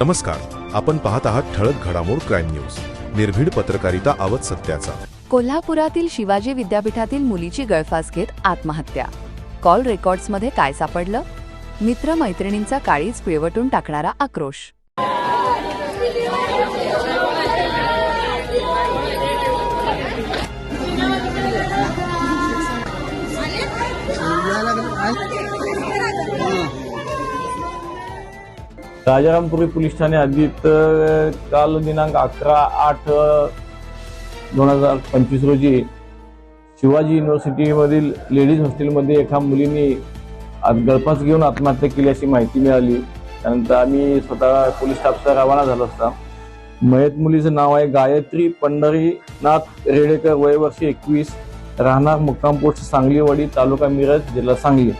नमस्कार आपण पाहत आहात ठळक घडामोड क्राईम न्यूज. निर्भीड पत्रकारिता आवत सत्याचा. कोल्हापुरातील शिवाजी विद्यापीठातील मुलीची गळफास घेत आत्महत्या. कॉल रेकॉर्ड्समध्ये काय सापडलं? मित्रमैत्रिणींचा काळीच पिळवटून टाकणारा आक्रोश. राजारामपुरी पोलीस ठाणे हद्दीत काल दिनांक अकरा आठ दोन हजार पंचवीस रोजी शिवाजी युनिव्हर्सिटीमधील लेडीज हॉस्टेलमध्ये एका मुलीने आज गळफास घेऊन आत्महत्या केली अशी माहिती मिळाली. त्यानंतर आम्ही स्वतः पोलीस स्टाफचा रवाना झाला असता. मयत मुलीचं नाव आहे गायत्री पंढरीनाथ रेडेकर वय वर्ष एकवीस. राहणार मुक्काम पोस्ट सांगलीवाडी तालुका मिरज जिल्हा सांगली.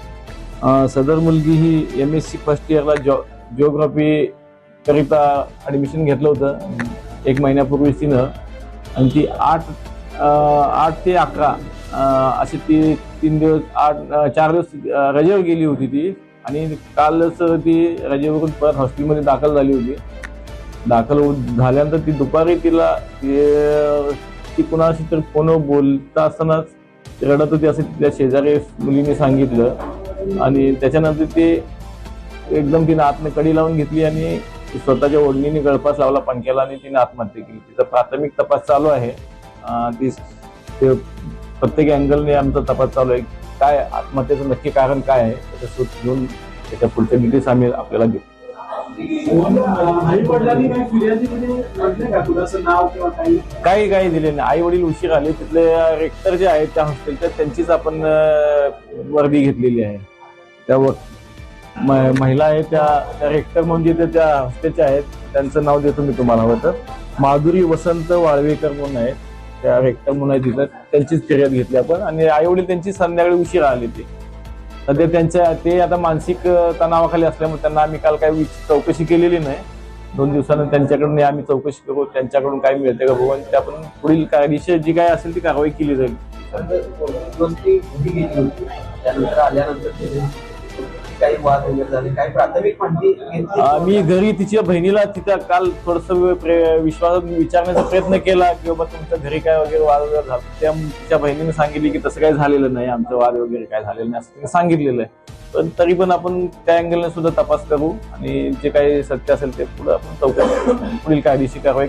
सदर मुलगी ही एम एस सी फर्स्ट इयरला जॉ जिओग्राफी करिता ॲडमिशन घेतलं होतं. एक महिन्यापूर्वी तिनं. आणि ती आठ आठ ते अकरा असे अशी ती तीन दिवस आठ चार दिवस रजेवर गेली होती ती. आणि कालच ती रजेवरून परत हॉस्टेलमध्ये दाखल झाली होती. दाखल झाल्यानंतर ती दुपारी तिला ती कुणाशी तर कोण बोलता असतानाच रडत होती असं तिच्या शेजारी मुलीने सांगितलं. आणि त्याच्यानंतर ते एकदम तिने आतने कडी लावून घेतली आणि स्वतःच्या ओढणीने गळफास लावला पंख्याला आणि तिने आत्महत्या केली. तिचा प्राथमिक तपास चालू आहे. ती ते प्रत्येक अँगलने आमचा तपास चालू आहे. काय आत्महत्येचं नक्की कारण काय आहे त्याचा शोध घेऊन त्याच्या पुढच्या डिटेल्स आम्ही आपल्याला देऊ. वडिलांनी काही काही? दिले नाही. आई वडील उशीर आले. तिथले रेक्टर जे आहेत त्या हॉस्टेलच्या त्यांचीच आपण वर्दी घेतलेली आहे. त्या महिला आहे त्या त्या रेक्टर म्हणून जे त्या हॉस्टेलच्या आहेत त्यांचं नाव देतो मी तुम्हाला हवं माधुरी वसंत वाळवेकर म्हणून आहेत त्या रेक्टर म्हणून आहे तिथं. त्यांचीच फिर्याद घेतली आपण. आणि आईवडील त्यांची संध्याकाळी उशीर आली ते. सध्या त्यांच्या ते आता मानसिक तणावाखाली असल्यामुळे त्यांना आम्ही काल काही चौकशी केलेली नाही. दोन दिवसानं त्यांच्याकडून आम्ही चौकशी करू त्यांच्याकडून काय मिळते का भवन आणि त्या आपण पुढील कायदेशीर जी काय असेल ती कारवाई केली जाईल. काही वाद वगैरे झाले काही प्राथमिक माहिती घेतली? अं, मी घरी तिच्या बहिणीला तिथं काल थोडस विश्वासात विचारण्याचा प्रयत्न केला की बाबा तुमच्या घरी काय वगैरे वाद वगैरे झाला. त्या तिच्या बहिणीने सांगितली की तसं काय झालेलं नाही आमचं वाद वगैरे काय झालेलं नाही असं तिने सांगितलेलं आहे. पण तरी पण आपण त्या अँगलने सुद्धा तपास करू आणि जे काही सत्य असेल ते पुढे आपण चौकशी करू. पुढील कायदेशीर कारवाई